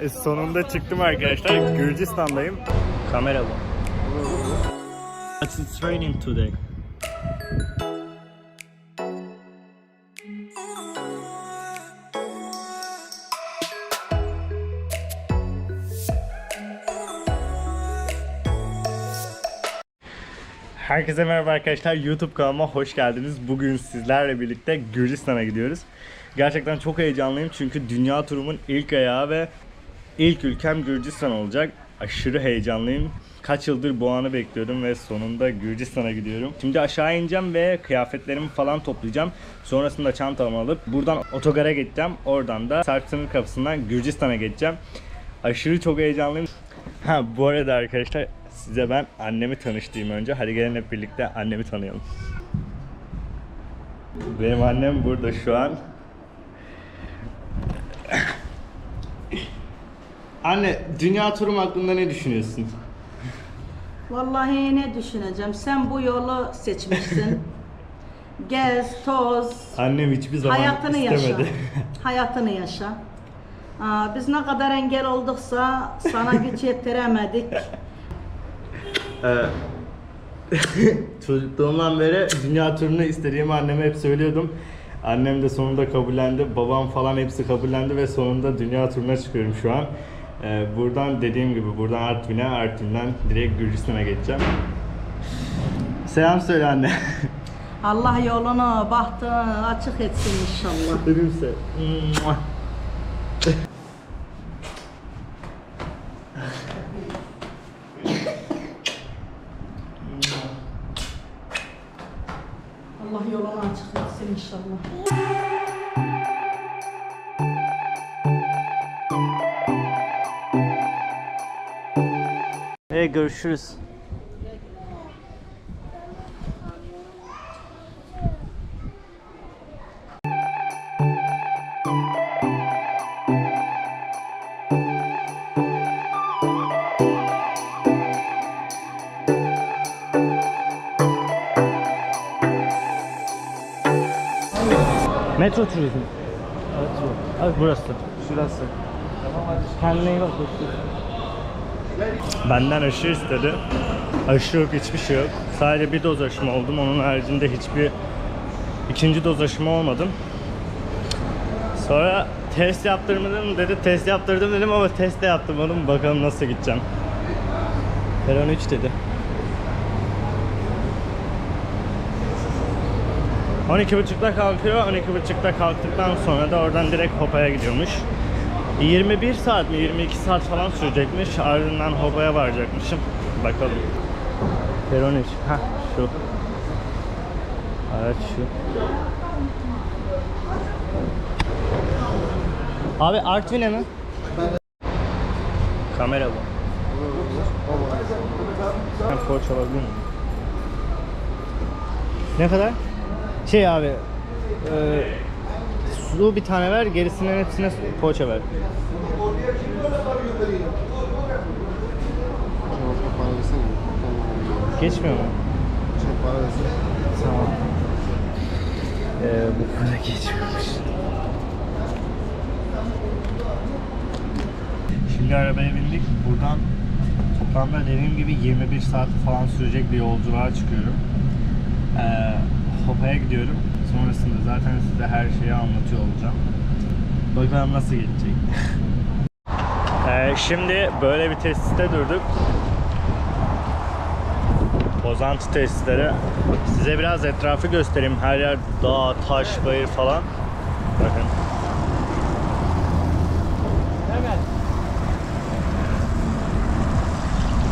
E, sonunda çıktım arkadaşlar. Gürcistan'dayım. Kamera bu. It's raining today. Herkese merhaba arkadaşlar. YouTube kanalıma hoş geldiniz. Bugün sizlerle birlikte Gürcistan'a gidiyoruz. Gerçekten çok heyecanlıyım çünkü dünya turumun ilk ayağı ve ilk ülkem Gürcistan olacak. Aşırı heyecanlıyım. Kaç yıldır bu anı bekliyordum ve sonunda Gürcistan'a gidiyorum. Şimdi aşağı ineceğim ve kıyafetlerimi falan toplayacağım. Sonrasında çantamı alıp buradan otogara gideceğim. Oradan da Sarp sınır kapısından Gürcistan'a geçeceğim. Aşırı çok heyecanlıyım. Ha bu arada arkadaşlar size ben annemi tanıştırayım önce. Hadi gelin hep birlikte annemi tanıyalım. Benim annem burada şu an. Anne, dünya turum hakkında ne düşünüyorsun? Vallahi ne düşüneceğim? Sen bu yolu seçmişsin. Gez, toz, Annem hiçbir zaman hayatını istemedi. yaşa. hayatını yaşa. Aa, biz ne kadar engel olduksa sana güç yettiremedik. Ee, Çocukluğumdan beri dünya turunu istediğimi anneme hep söylüyordum. Annem de sonunda kabullendi. Babam falan hepsi kabullendi ve sonunda dünya turuna çıkıyorum şu an. Ee, buradan dediğim gibi buradan Artvin'e, Artvin'den direkt Gürcistan'a geçeceğim. Selam söyle anne. Allah yolunu, bahtını açık etsin inşallah. Öpümse. Allah yolunu açık etsin inşallah. Hey görüşürüz. Metro turizm. Abi burası. Şurası. Kendine iyi bak. Benden aşı istedi. Aşı yok, hiçbir şey yok. Sadece bir doz aşımı oldum. Onun haricinde hiçbir ikinci doz aşımı olmadım. Sonra test yaptırmadım dedi. Test yaptırdım dedim ama test de yaptırmadım. Bakalım nasıl gideceğim. Peron 3 dedi. 12.30'da kalkıyor. 12.30'da kalktıktan sonra da oradan direkt Hopa'ya gidiyormuş. 21 saat mi 22 saat falan sürecekmiş. Ardından Hopa'ya varacakmışım. Bakalım. Peron 3. Hah şu. Araç şu. Abi Artvin'e mi? Kamera bu. Ben poğaça alabilir miyim? Ne kadar? Şey abi e, su bir tane ver gerisinin hepsine poğaça ver. Geçmiyor mu? Şey para. Tamam. Ee, bu para geçmiyormuş. Şimdi arabaya bindik. Buradan toplamda dediğim gibi 21 saat falan sürecek bir yolculuğa çıkıyorum. Ee, Hopa'ya gidiyorum. Sonrasında zaten size her şeyi anlatıyor olacağım. Bakalım nasıl geçecek. Ee, şimdi böyle bir tesiste durduk. Bozantı testleri. Size biraz etrafı göstereyim. Her yer dağ, taş, bayır falan. Bakın.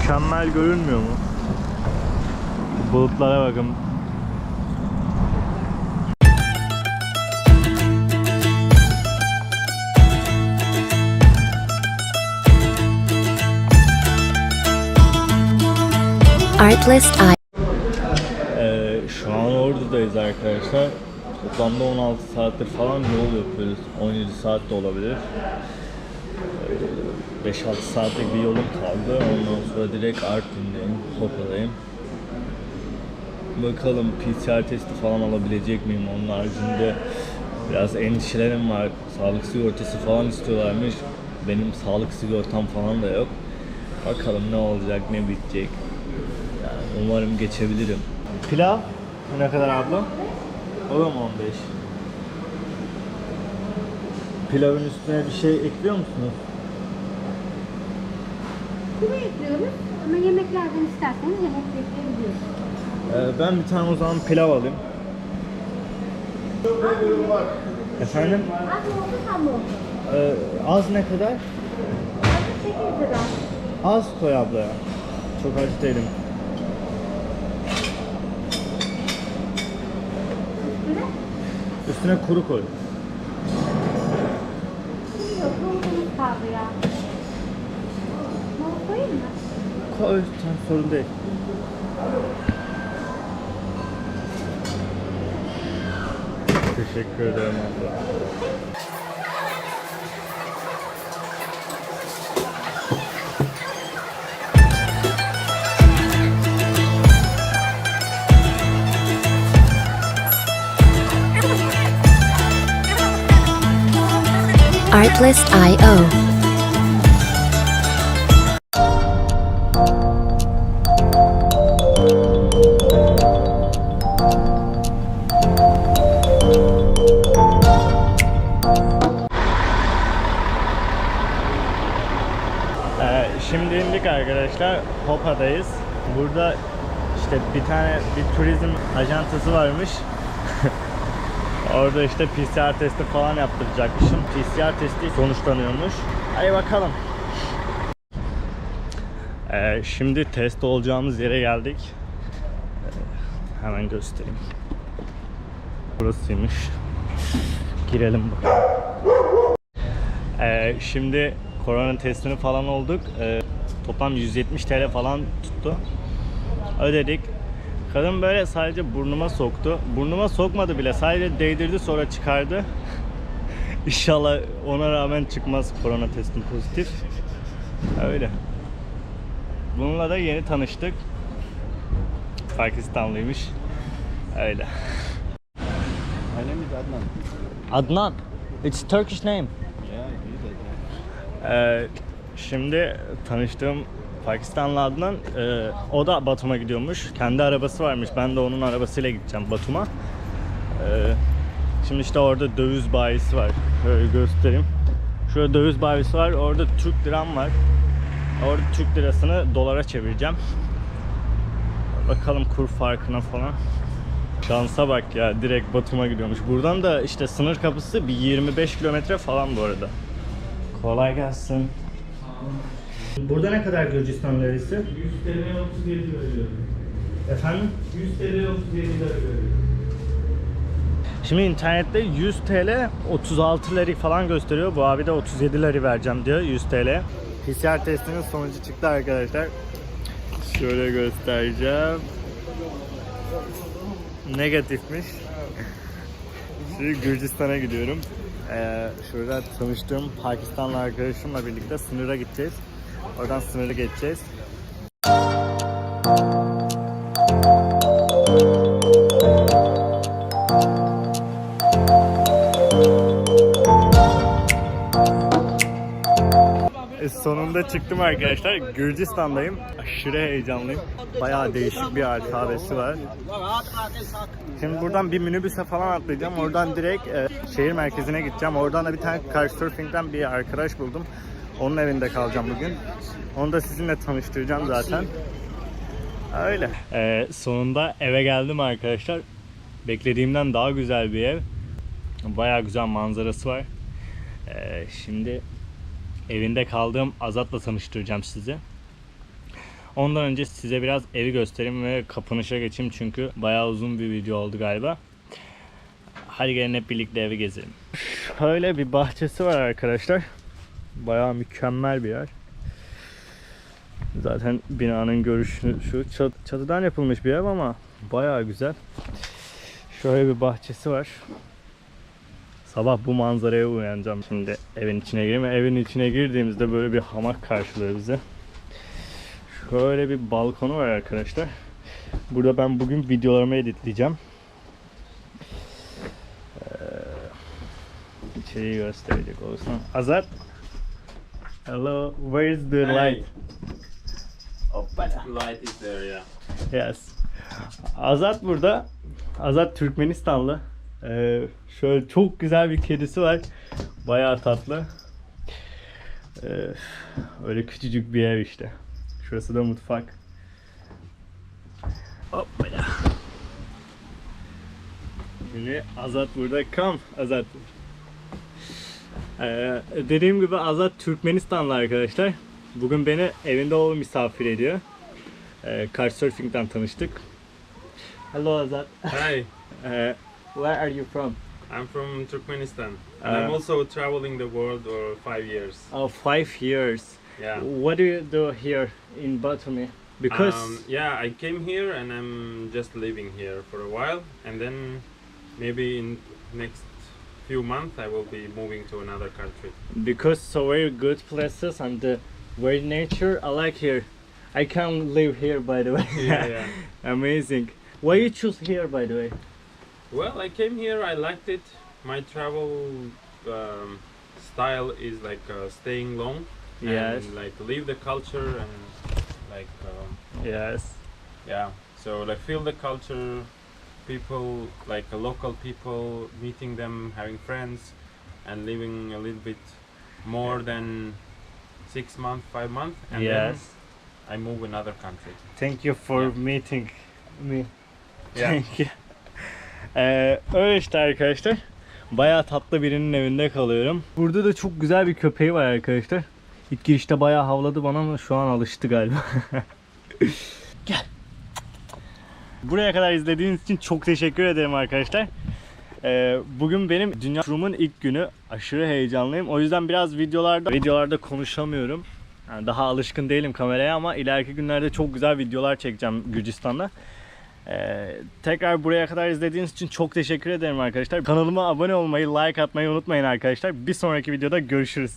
Mükemmel görünmüyor mu? Bulutlara bakın. Artlist Eye. Ee, şu an Ordu'dayız arkadaşlar. Toplamda 16 saattir falan yol yapıyoruz. 17 saat de olabilir. Ee, 5-6 saatlik bir yolum kaldı. Ondan sonra direkt Artvin'deyim, Hopa'dayım. Bakalım PCR testi falan alabilecek miyim? Onun haricinde biraz endişelerim var. Sağlık sigortası falan istiyorlarmış. Benim sağlık sigortam falan da yok. Bakalım ne olacak, ne bitecek. Umarım geçebilirim. Pilav ne kadar abla? O da mı 15? Pilavın üstüne bir şey ekliyor musunuz? Kuru ekliyoruz ama yemeklerden isterseniz yemek de ekleyebiliyoruz. Ee, ben bir tane o zaman pilav alayım. Efendim? Az mı oldu tam mı oldu? Ee, az ne kadar? Az 8 lira. Az koy abla ya. Çok aç değilim. Üstüne kuru koy. yok nohutumuz kaldı ya. Nohut koyayım mı? Koy, tamam sorun değil. Teşekkür ederim abla. Artlist.io. Ee, arkadaşlar. Hopa'dayız. Burada işte bir tane bir turizm ajantası varmış. Orada işte PCR testi falan yaptıracakmışım. PCR testi sonuçlanıyormuş. Hadi bakalım. Ee, şimdi test olacağımız yere geldik. Ee, hemen göstereyim. Burasıymış. Girelim bakalım. Ee, şimdi korona testini falan olduk. Ee, toplam 170 TL falan tuttu. Ödedik. Kadın böyle sadece burnuma soktu. Burnuma sokmadı bile. Sadece değdirdi sonra çıkardı. İnşallah ona rağmen çıkmaz korona testim pozitif. Öyle. Bununla da yeni tanıştık. Pakistanlıymış. Öyle. My name is Adnan. Adnan. It's Turkish name. Yeah, it is Adnan. Ee, şimdi tanıştığım Pakistanlı Adnan, e, o da Batum'a gidiyormuş. Kendi arabası varmış. Ben de onun arabasıyla gideceğim Batum'a. Ee, şimdi işte orada döviz bayisi var. Şöyle göstereyim. Şurada döviz bayisi var. Orada Türk liram var. Orada Türk lirasını dolara çevireceğim. Bakalım kur farkına falan. Şansa bak ya direkt Batum'a gidiyormuş. Buradan da işte sınır kapısı bir 25 kilometre falan bu arada. Kolay gelsin. Burada ne kadar Gürcistan lirası? 100 TL 37 lira veriyorum. Efendim? 100 TL 37 lira veriyorum. Şimdi internette 100 TL 36 lira falan gösteriyor. Bu abi de 37 lira vereceğim diyor 100 TL. PCR testinin sonucu çıktı arkadaşlar. Şöyle göstereceğim. Negatifmiş. Şimdi Gürcistan'a gidiyorum. Ee, şurada tanıştığım Pakistanlı arkadaşımla birlikte sınıra gideceğiz. Oradan sınırı geçeceğiz. E, sonunda çıktım arkadaşlar. Gürcistan'dayım. Aşırı heyecanlıyım. Bayağı değişik bir alfabesi var. Şimdi buradan bir minibüse falan atlayacağım. Oradan direkt e, şehir merkezine gideceğim. Oradan da bir tane Couchsurfing'den bir arkadaş buldum. Onun evinde kalacağım bugün. Onu da sizinle tanıştıracağım zaten. Öyle. E, sonunda eve geldim arkadaşlar. Beklediğimden daha güzel bir ev. Bayağı güzel manzarası var. E, şimdi evinde kaldığım Azat'la tanıştıracağım sizi. Ondan önce size biraz evi göstereyim ve kapanışa geçeyim çünkü bayağı uzun bir video oldu galiba. Hadi gelin hep birlikte evi gezelim. Şöyle bir bahçesi var arkadaşlar. Bayağı mükemmel bir yer. Zaten binanın görüşü şu çat- çatıdan yapılmış bir ev ama bayağı güzel. Şöyle bir bahçesi var. Sabah bu manzaraya uyanacağım şimdi evin içine gireyim. Evin içine girdiğimizde böyle bir hamak karşılıyor bizi. Şöyle bir balkonu var arkadaşlar. Burada ben bugün videolarımı editleyeceğim. Ee, içeriği gösterecek olsam. Azat. Hello, where is the Hey. light? Hoppala. Light is there, yeah. Yes. Azat burada. Azat Türkmenistanlı. Ee, şöyle çok güzel bir kedisi var. Bayağı tatlı. Ee, öyle küçücük bir ev işte. Şurası da mutfak. Hoppala. Şimdi Azat burada. Come Azat. Ee, dediğim gibi Azat Türkmenistanlı arkadaşlar. Bugün beni evinde o misafir ediyor. Ee, Couchsurfing'den tanıştık. Hello Azat. Hi, Ee, where are you from? I'm from Turkmenistan. And I'm Uh, also traveling the world for five years. Oh, five years. Yeah. What do you do here in Batumi? Because Um, yeah, I came here and I'm just living here for a while, and then maybe in next few months I will be moving to another country. because so very good places and the very nature I like here. I can live here by the way. Yeah, yeah. Amazing. Why you choose here by the way? Well, I came here. I liked it. My travel um, style is like uh, staying long Yes. and like live the culture and like um, Yes. Yeah. So like feel the culture, people like uh, local people, meeting them, having friends, and living a little bit more than six months, five months, and yes. then I move another country. Thank you for Yeah. meeting me. Yeah. Thank you. Ee, öyle işte arkadaşlar. Bayağı tatlı birinin evinde kalıyorum. Burada da çok güzel bir köpeği var arkadaşlar. İlk girişte bayağı havladı bana ama şu an alıştı galiba. Gel. Buraya kadar izlediğiniz için çok teşekkür ederim arkadaşlar. Ee, bugün benim dünya turumun ilk günü. Aşırı heyecanlıyım. O yüzden biraz videolarda videolarda konuşamıyorum. Yani daha alışkın değilim kameraya ama ileriki günlerde çok güzel videolar çekeceğim Gürcistan'da. Ee, tekrar buraya kadar izlediğiniz için çok teşekkür ederim arkadaşlar. Kanalıma abone olmayı, like atmayı unutmayın arkadaşlar. Bir sonraki videoda görüşürüz.